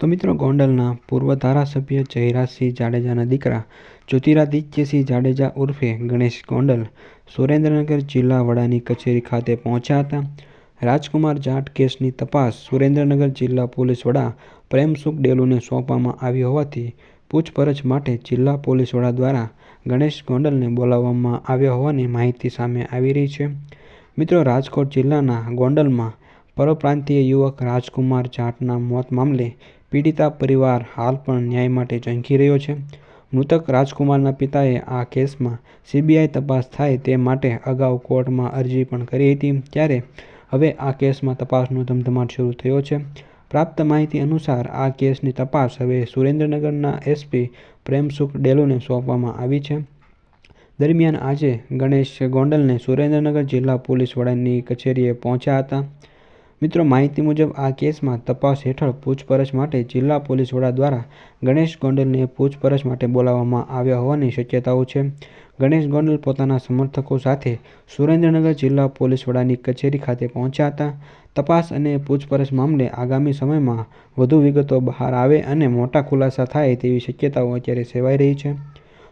તો મિત્રો ગોંડલના પૂર્વ ધારાસભ્ય જયરાજસિંહ જાડેજાના દીકરા જ્યોતિરાદિત્યસિંહ જાડેજા ઉર્ફે ગણેશ ગોંડલ સુરેન્દ્રનગર જિલ્લા વડાની કચેરી ખાતે પહોંચ્યા હતા. રાજકુમાર જાટ કેસની તપાસ સુરેન્દ્રનગર જિલ્લા પોલીસ વડા પ્રેમસુખ ડેલુને સોંપવામાં આવી હોવાથી પૂછપરછ માટે જિલ્લા પોલીસ વડા દ્વારા ગણેશ ગોંડલને બોલાવવામાં આવ્યા હોવાની માહિતી સામે આવી રહી છે. મિત્રો રાજકોટ જિલ્લાના ગોંડલમાં પરપ્રાંતીય યુવક રાજકુમાર જાટના મોત મામલે પીડિતા પરિવાર હાલ પણ ન્યાય માટે ઝંખી રહ્યો છે. મૃતક રાજકુમારના પિતાએ આ કેસમાં સીબીઆઈ તપાસ થાય તે માટે અગાઉ કોર્ટમાં અરજી પણ કરી હતી. ત્યારે હવે આ કેસમાં તપાસનો ધમધમાટ શરૂ થયો છે. પ્રાપ્ત માહિતી અનુસાર આ કેસની તપાસ હવે સુરેન્દ્રનગરના એસપી પ્રેમસુખ ડેલોને સોંપવામાં આવી છે. દરમિયાન આજે ગણેશ ગોંડલને સુરેન્દ્રનગર જિલ્લા પોલીસ વડાની કચેરીએ પહોંચ્યા હતા. મિત્રો, માહિતી મુજબ આ કેસમાં તપાસ હેઠળ પૂછપરછ માટે જિલ્લા પોલીસ વડા દ્વારા ગણેશ ગોંડલને પૂછપરછ માટે બોલાવવામાં આવ્યા હોવાની શક્યતાઓ છે. ગણેશ ગોંડલ પોતાના સમર્થકો સાથે સુરેન્દ્રનગર જિલ્લા પોલીસ વડાની કચેરી ખાતે પહોંચ્યા હતા. તપાસ અને પૂછપરછ મામલે આગામી સમયમાં વધુ વિગતો બહાર આવે અને મોટા ખુલાસા થાય તેવી શક્યતાઓ અત્યારે સેવાઈ રહી છે.